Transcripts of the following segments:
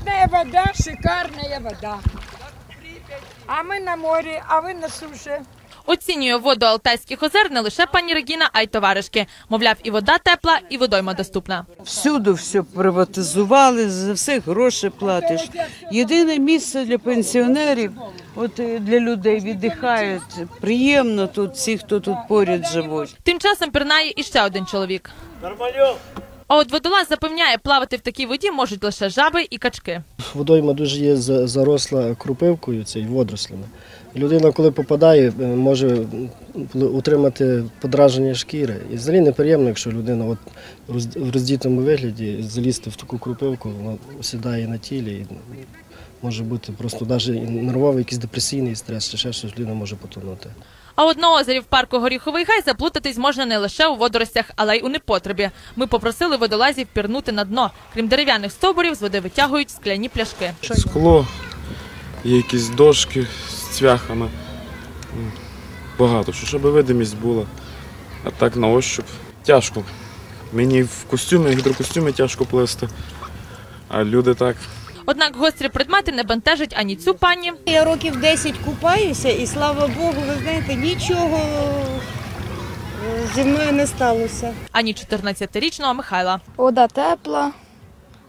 Шикарная вода, шикарная вода. А мы на море, а вы на суше. Оцінює воду Алтайських озер не лише пані Регіна, а й товаришки. Мовляв, і вода тепла, і водойма доступна. Всюди все приватизували, за все гроші платиш. Єдине місце для пенсіонерів, от е, для людей віддихають. Приємно тут всі, хто тут поряд живуть. Тим часом пірнає іще один чоловік. А от водолаз запевняє, плавати в такій воді можуть лише жаби і качки. Водойма дуже є за- заросла крупивкою, цей водорослями. Людина, коли попадає, е, може утримати подраження шкіри. І взагалі неприємно, якщо людина от в роздітому вигляді залізти в таку крупивку, вона сідає на тілі. І може бути просто навіть нервовий, якийсь депресійний стрес, чи ще щось людина може потонути. А от озері в парку Горіховий Гай заплутатись можна не лише у водоростях, але й у непотребі. Ми попросили водолазів пірнути на дно. Крім дерев'яних стовбурів, з води витягують скляні пляшки. Скло, є якісь дошки з цвяхами. Багато, що щоб видимість була. А так на ощуп тяжко. Мені в костюмі, гідрокостюмі тяжко плисти. А люди так. Однак гострі предмети не бентежать ані цю пані, Я років 10 купаюся, і слава Богу, ви знаєте, нічого е, зі мною не сталося. ані 14-річного Михайла. Вода тепла,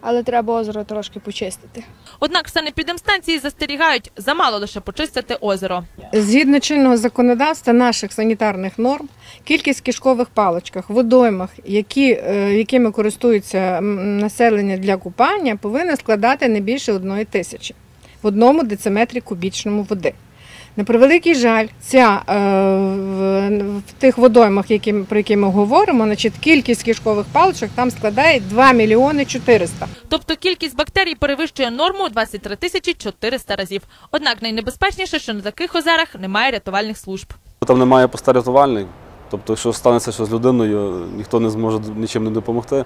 але треба озеро трошки почистити. Однак санепідемстанції застерігають замало лише почистити озеро. Згідно чинного законодавства наших санітарних норм, кількість кишкових паличках, водоймах, які, е, якими користується населення для купання, повинна складати не більше одної тисячі в одному дециметрі кубічному води. На превеликий жаль, ця е, в, в тих водоймах, які, про які ми говоримо, значить, кількість кишкових паличок там складає 2 мільйони 400. Тобто кількість бактерій перевищує норму у 23 тисячі 400 разів. Однак найнебезпечніше, що на таких озерах немає рятувальних служб. Там немає поста рятувальний, тобто, якщо станеться щось з людиною, ніхто не зможе нічим не допомогти.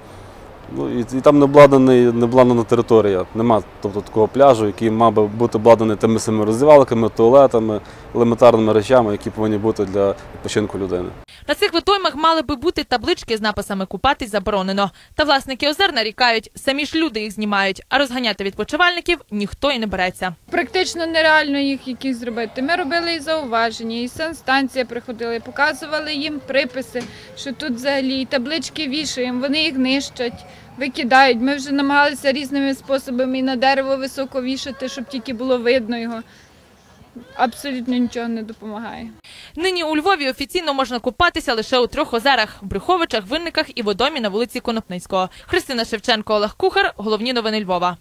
Ну, і, і там не обладнаний, обладнана територія. Нема тобто, такого пляжу, який мав би бути обладнаний тими самими роздівалками, туалетами, елементарними речами, які повинні бути для відпочинку людини. На цих водоймах мали би бути таблички з написами купатись заборонено. Та власники озер нарікають, самі ж люди їх знімають, а розганяти відпочивальників ніхто і не береться. Практично нереально їх якісь зробити. Ми робили і зауваження, і санстанція приходила, і показували їм приписи, що тут взагалі таблички вішаємо, вони їх нищать, викидають. Ми вже намагалися різними способами і на дерево високо вішати, щоб тільки було видно його. Абсолютно нічого не допомагає. Нині у Львові офіційно можна купатися лише у трьох озерах: Брюховичах, Винниках і водомі на вулиці Конопницького. Христина Шевченко, Олег Кухар. Головні новини Львова.